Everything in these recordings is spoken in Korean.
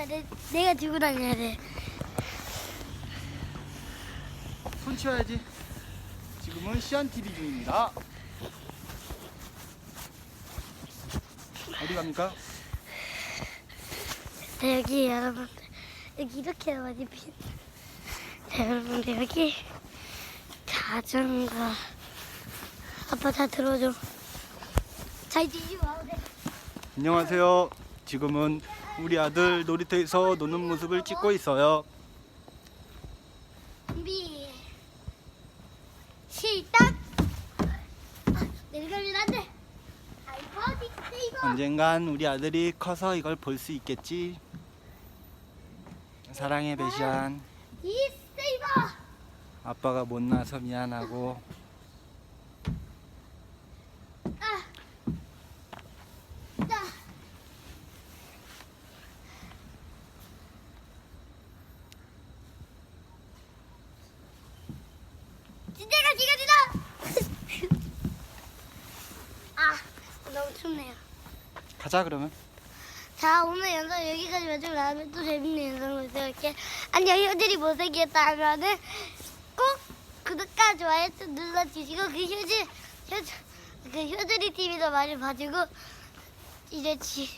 아빠 내, 내가 들고 다녀야 돼. 손 치워야지. 지금은 시안 TV 중입니다. 어디 갑니까? 네, 여기 여러분들 여기 이렇게 많이 핀. 자, 여러분들 여기 자전거. 아빠 다 들어줘. 자 이제 이리 와도 돼. 안녕하세요. 지금은 우리 아들 놀이터에서 노는 모습을 찍고 있어요. 준비. 시작. 아, 내려가면 안 돼. 아이고. 언젠간 우리 아들이 커서 이걸 볼 수 있겠지. 사랑해 배시안. 딕세이버. 아빠가 못나서 미안하고 진짜가 지가지다. 아, 너무 춥네요. 가자 그러면. 자, 오늘 영상 여기까지 마치고 다음에 또 재밌는 영상으로 돌아올게. 안녕, 효들이 못생겼다 하면은 꼭 구독과 좋아요 좀 눌러주시고 그 효들, 효들, 그 효들이 TV도 많이 봐주고 이제 지,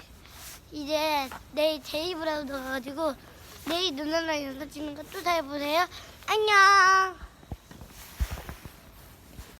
이제 내일 제이 브라우드 가가지고 내일 누나랑 영상 찍는 거 또 잘 보세요. 안녕.